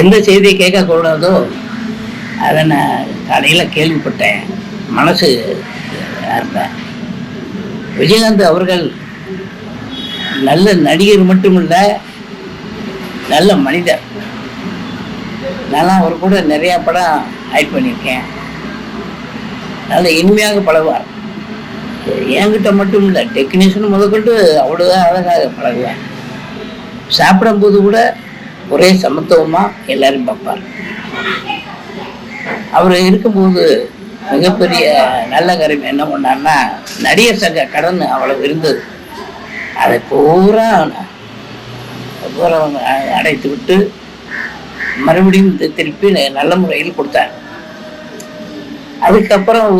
எந்த செய்தியை கேட்கக்கூடாதோ அதை நான் காலையில் கேள்விப்பட்டேன். மனசு இருந்தேன் விஜயகாந்த் அவர்கள் நல்ல நடிகர் மட்டுமில்ல நல்ல மனிதர். நான்லாம் அவர் கூட நிறையா படம் ஆக்ட் பண்ணியிருக்கேன். நல்ல இனிமையாக பழகுவார். என்கிட்ட மட்டும் இல்லை டெக்னீஷியன் முதற்கொண்டு அவ்வளோதான் அழகாக பழகுவேன் சாப்பிடும்போது கூட ஒரே சமத்துவமாக எல்லாரும் பார்ப்பார். அவர் இருக்கும்போது மிகப்பெரிய நல்ல காரியம் என்ன பண்ணார்னா நடிகர் சங்க கடன் அவ்வளவு இருந்தது. அதை பூரா பூரா அடைத்து விட்டு மறுபடியும் திருப்பி நல்ல முறையில் கொடுத்தார். அதுக்கப்புறம்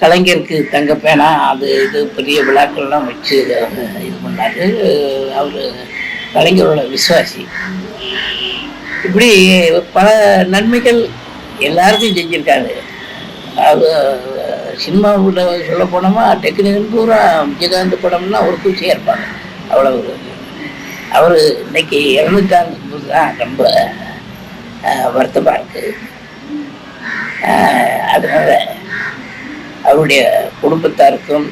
கலைஞருக்கு தங்க பேனா அது இது பெரிய விழாக்கள்லாம் வச்சு இது பண்ணாரு. அவர் கலைஞரோட விசுவாசி. இப்படி பல நன்மைகள் எல்லாருக்கும் செஞ்சிருக்காரு. அது சினிமாவில் சொல்ல போனோமா டெக்னிக்கல் பூரா விஜயகாந்த் படம்னா ஒரு குச்சியாக இருப்பாங்க அவ்வளோ அவர் இன்னைக்கு இறந்துட்டாங்க தான் ரொம்ப வருத்தமாக இருக்குது அதனால அவருடைய குடும்பத்தாருக்கும்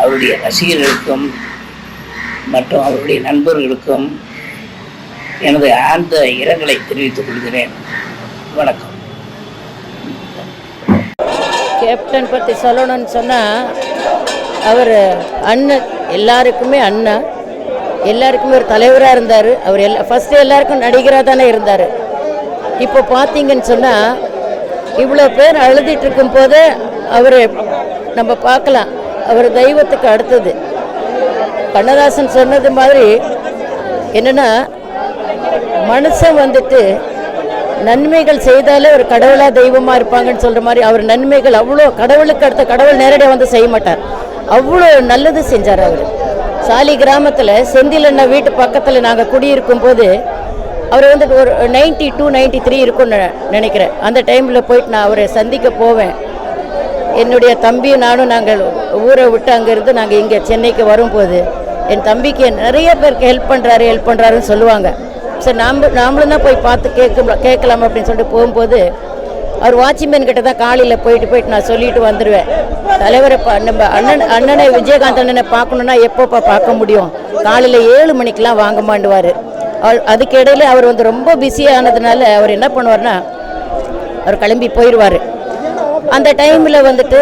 அவருடைய ரசிகர்களுக்கும் மற்றும் அவருடைய நண்பர்களுக்கும் எனது ஆழ்ந்த இரங்கலை தெரிவித்துக் கொள்கிறேன். வணக்கம். கேப்டன் பற்றி சொல்லணும்னு சொன்னால் அவர் அண்ணன் எல்லாருக்குமே அண்ணன். எல்லாருக்குமே ஒரு தலைவராக இருந்தார். அவர் எல்லா ஃபஸ்ட்டு எல்லாருக்கும் நடிகராக தானே இருந்தார். இப்போ பார்த்தீங்கன்னு சொன்னால் இவ்வளோ பேர் அழுதுட்டு இருக்கும்போது அவர் நம்ம பார்க்கலாம். அவர் தெய்வத்துக்கு அடுத்தது. கண்ணதாசன் சொன்னது மாதிரி என்னென்னா மனுஷன் வந்துட்டு நன்மைகள் செய்தாலே ஒரு கடவுளாக தெய்வமாக இருப்பாங்கன்னு சொல்கிற மாதிரி அவர் நன்மைகள் அவ்வளோ கடவுளுக்கு அடுத்த கடவுள் நேரடியாக வந்து செய்ய மாட்டார். அவ்வளோ நல்லது செஞ்சார் அவர். சாலி கிராமத்தில் செந்திலண்ணா வீட்டு பக்கத்தில் நாங்கள் குடியிருக்கும் போது அவர் வந்து ஒரு நைன்டி டூ நைன்டி த்ரீ இருக்கும்னு நினைக்கிறேன். அந்த டைமில் போயிட்டு நான் அவரை சந்திக்க போவேன். என்னுடைய தம்பியும் நானும் நாங்கள் ஊரை விட்டு அங்கேருந்து நாங்கள் இங்கே சென்னைக்கு வரும்போது என் தம்பிக்கு நிறைய பேருக்கு ஹெல்ப் பண்ணுறாரு ஹெல்ப் பண்ணுறாருன்னு சொல்லுவாங்க. சரி நாம் நாமளும் தான் போய் பார்த்து கேட்க கேட்கலாம் அப்படின்னு சொல்லிட்டு போகும்போது அவர் வாட்ச்மேன் கிட்ட தான் காலையில் போயிட்டு போயிட்டு நான் சொல்லிட்டு வந்துடுவேன் தலைவரை பா நம்ம அண்ணன் அண்ணனை விஜயகாந்த் அண்ணனை பார்க்கணுன்னா எப்போப்பா பார்க்க முடியும்? காலையில் ஏழு மணிக்கெலாம் வாங்க மாண்டுவார் அதுக்கு இடையில அவர் வந்து ரொம்ப பிஸியானதுனால அவர் என்ன பண்ணுவார்னா அவர் கிளம்பி போயிடுவார் அந்த டைமில் வந்துட்டு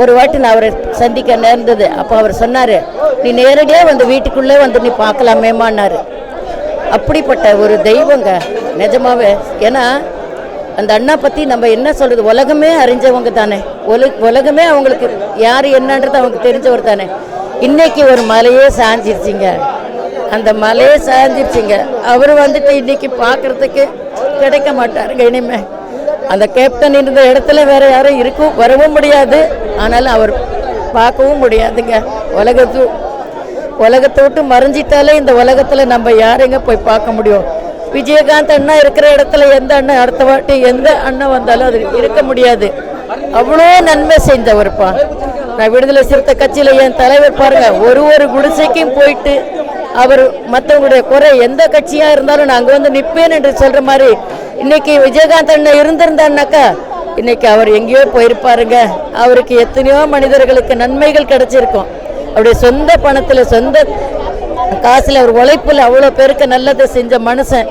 ஒரு வாட்டி நான் அவரை சந்திக்க நேர்ந்தது. அப்போ அவர் சொன்னார் நீ நேரடியாக வந்து வீட்டுக்குள்ளே வந்து நீ பார்க்கலாமேமான்னாரு அப்படிப்பட்ட ஒரு தெய்வங்க. நிஜமாவே. ஏன்னா அந்த அண்ணா பற்றி நம்ம என்ன சொல்கிறது உலகமே அறிஞ்சவங்க தானே. உல உலகமே அவங்களுக்கு யார் என்னன்றது அவங்களுக்கு தெரிஞ்சவர் தானே. இன்றைக்கி ஒரு மலையே சாஞ்சிருச்சிங்க. அந்த மலையே சாஞ்சிருச்சிங்க. அவர் வந்துட்டு இன்றைக்கி பார்க்குறதுக்கு கிடைக்க மாட்டாருங்க இனிமே. அந்த கேப்டன் இருந்த இடத்துல வேறு யாரும் இருக்கும் வரவும் முடியாது. ஆனாலும் அவர் பார்க்கவும் முடியாதுங்க. உலகத்து உலகத்தை விட்டு மறைஞ்சிட்டாலே இந்த உலகத்தில் நம்ம யாரைங்க போய் பார்க்க முடியும்? விஜயகாந்த் அண்ணா இருக்கிற இடத்துல எந்த அண்ணன் அடுத்த வாட்டி எந்த அண்ணன் வந்தாலும் அது இருக்க முடியாது. அவ்வளோ நன்மை செஞ்சவர்ப்பா. நான் விடுதலை சிறுத்தை கட்சியில என் தலைவர் பாருங்க ஒரு ஒரு குடிசைக்கும் போயிட்டு அவர் மற்றவங்களுடைய குறை எந்த கட்சியாக இருந்தாலும் நான் அங்கே வந்து நிற்பேன் என்று சொல்கிற மாதிரி இன்னைக்கு விஜயகாந்த் அண்ணன் இருந்திருந்தான்னாக்கா இன்னைக்கு அவர் எங்கேயோ போயிருப்பாருங்க. அவருக்கு எத்தனையோ மனிதர்களுக்கு நன்மைகள் கிடைச்சிருக்கும். அவருடைய சொந்த பணத்தில் சொந்த காசில் அவர் உழைப்பில் அவ்வளோ பேருக்கு நல்லதை செஞ்ச மனுஷன்.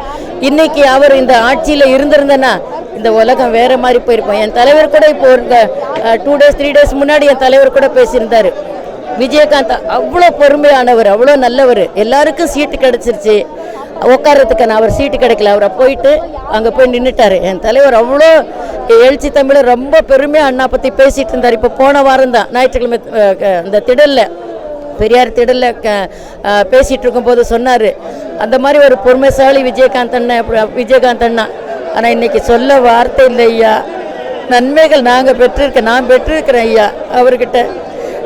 இன்னைக்கு அவர் இந்த ஆட்சியில் இருந்திருந்தனா இந்த உலகம் வேற மாதிரி போயிருப்போம் என் தலைவர் கூட இப்போ ஒரு டூ டேஸ் த்ரீ டேஸ் முன்னாடி என் தலைவர் கூட பேசியிருந்தாரு. விஜயகாந்த் அவ்வளோ பொறுமையானவர் அவ்வளோ நல்லவர். எல்லாருக்கும் சீட்டு கிடச்சிருச்சு. உட்கார்றதுக்கு நான் அவர் சீட்டு கிடைக்கல. அவரை போயிட்டு அங்கே போய் நின்றுட்டாரு என் தலைவர் அவ்வளோ எழுச்சி தமிழர் ரொம்ப பெருமையாக அண்ணா பற்றி பேசிகிட்டு இருந்தார். இப்போ போன வாரம் தான் ஞாயிற்றுக்கிழமை இந்த திடலில் பெரியார் திடலில் க பேசிகிட்டு பேசிட்டு இருக்கும்போது சொன்னார். அந்த மாதிரி ஒரு பொறுமைசாலி விஜயகாந்த் அண்ணன் அப்படி- விஜயகாந்த் அண்ணா. ஆனால் இன்னைக்கு சொல்ல வார்த்தை இல்லை ஐயா. நன்மைகள் நாங்கள் பெற்றிருக்க நான் பெற்றிருக்கிறேன் ஐயா அவர்கிட்ட.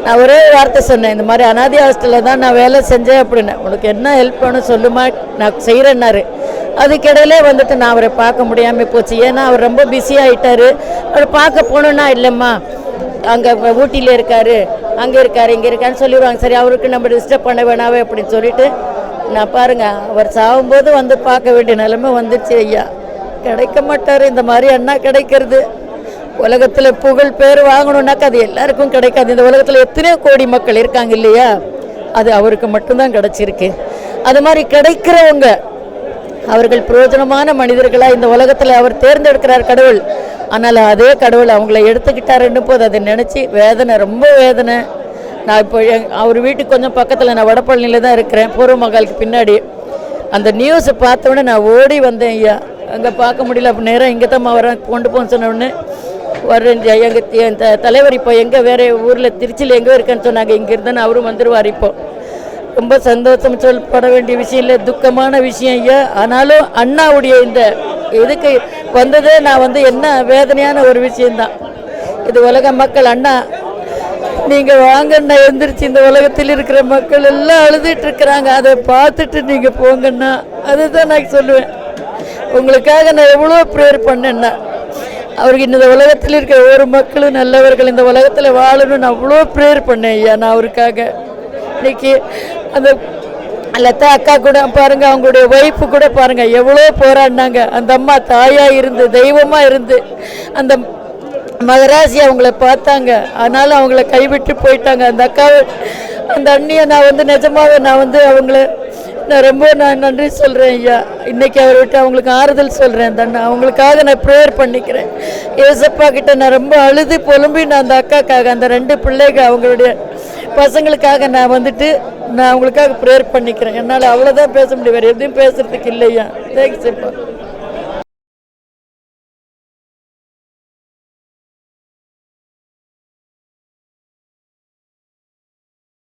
நான் ஒரே வார்த்தை சொன்னேன் இந்த மாதிரி அனாதி ஹாஸ்டலில் தான் நான் வேலை செஞ்சேன் அப்படின்னு. உனக்கு என்ன ஹெல்ப் வேணும் சொல்லுமா நான் செய்கிறேன்னாரு அதுக்கிடையிலே வந்துட்டு நான் அவரை பார்க்க முடியாமல் போச்சு. ஏன்னா அவர் ரொம்ப பிஸி ஆயிட்டாரு. அவர் பார்க்க போகணுன்னா இல்லைம்மா அங்கே ஊட்டியில் இருக்காரு. அங்கே இருக்கார் இங்கே இருக்கான்னு சொல்லிடுவாங்க. சரி அவருக்கு நம்ம டிஸ்டர்ப் பண்ண வேணாவே அப்படின்னு சொல்லிட்டு நான் பாருங்க அவர் சாகும்போது வந்து பார்க்க வேண்டிய நிலைமை வந்துருச்சு ஐயா. கிடைக்க மாட்டார் இந்த மாதிரி அண்ணா கிடைக்கிறது. உலகத்தில் புகழ் பேர் வாங்கணுன்னாக்கா அது எல்லாருக்கும் கிடைக்காது. இந்த உலகத்தில் எத்தனையோ கோடி மக்கள் இருக்காங்க இல்லையா? அது அவருக்கு மட்டும்தான் கிடச்சிருக்கு. அது மாதிரி கிடைக்கிறவங்க அவர்கள் பிரயோஜனமான மனிதர்களாக இந்த உலகத்தில் அவர் தேர்ந்தெடுக்கிறார் கடவுள். ஆனால் அதே கடவுள் அவங்கள எடுத்துக்கிட்டாருன்னு போது அதை நினச்சி வேதனை ரொம்ப வேதனை. நான் இப்போ எங் அவர் வீட்டுக்கு கொஞ்சம் பக்கத்தில் நான் வடபழனியில் தான் இருக்கிறேன். பூர்வ மகாலுக்கு பின்னாடி. அந்த நியூஸை பார்த்த நான் ஓடி வந்தேன் ஐயா. அங்கே பார்க்க முடியல. அப்போ நேரம் இங்கே தான் வரேன் கொண்டு போன்னு சொன்னோடனே வர்றேன் எங்கள் என் தலைவர் இப்போ எங்கே வேறு ஊரில் திருச்சியில் எங்கே இருக்கேன்னு சொன்னாங்க. இங்கே இருந்தேன்னு அவரும் வந்துடுவார் இப்போ. ரொம்ப சந்தோஷம் சொல்லப்பட வேண்டிய விஷயம் இல்லை துக்கமான விஷயம் ஐயா. ஆனாலும் அண்ணாவுடைய இந்த இதுக்கு வந்ததே நான் வந்து என்ன வேதனையான ஒரு விஷயம்தான். இது உலக மக்கள் அண்ணா நீங்கள் வாங்கண்ணா எழுந்திரிச்சு இந்த உலகத்தில் இருக்கிற மக்கள் எல்லாம் அழுதுட்டு இருக்கிறாங்க. அதை பார்த்துட்டு நீங்கள் போங்கண்ணா அதுதான் நான் சொல்லுவேன். உங்களுக்காக நான் எவ்வளோ ப்ரேயர் பண்ணேன்னா அவருக்கு இந்த உலகத்தில் இருக்கிற ஒவ்வொரு மக்களும் நல்லவர்கள் இந்த உலகத்தில் வாழணும்னு அவ்வளோ ப்ரேயர் பண்ணேன் ஐயா நான் அவருக்காக. இன்னைக்கு அந்த லதா அக்கா கூட பாருங்க அவங்களுடைய ஒய்ஃபு கூட பாருங்க எவ்வளோ போராடினாங்க. அந்த அம்மா தாயா இருந்து தெய்வமா இருந்து அந்த மகராசி அவங்கள பார்த்தாங்க. ஆனாலும் அவங்கள கைவிட்டு போயிட்டாங்க. அந்த அக்காவை அந்த அண்ணியை நான் வந்து நிஜமாவே நான் வந்து அவங்கள நான் ரொம்ப நான் நன்றி சொல்கிறேன் ஐயா. இன்னைக்கு அவரை விட்டு அவங்களுக்கு ஆறுதல் சொல்கிறேன் அந்த அண்ணா. அவங்களுக்காக நான் ப்ரேயர் பண்ணிக்கிறேன். ஏசப்பா கிட்ட நான் ரொம்ப அழுது புலம்பி நான் அந்த அக்காக்காக அந்த ரெண்டு பிள்ளைங்க அவங்களுடைய பசங்களுக்காக நான் வந்துட்டு நான் அவங்களுக்காக ப்ரேயர் பண்ணிக்கிறேன். என்னால் அவ்வளோதான் பேச முடியும். வேறு எதுவும் பேசுறதுக்கு இல்லையா? தேங்க்ஸ் இப்போ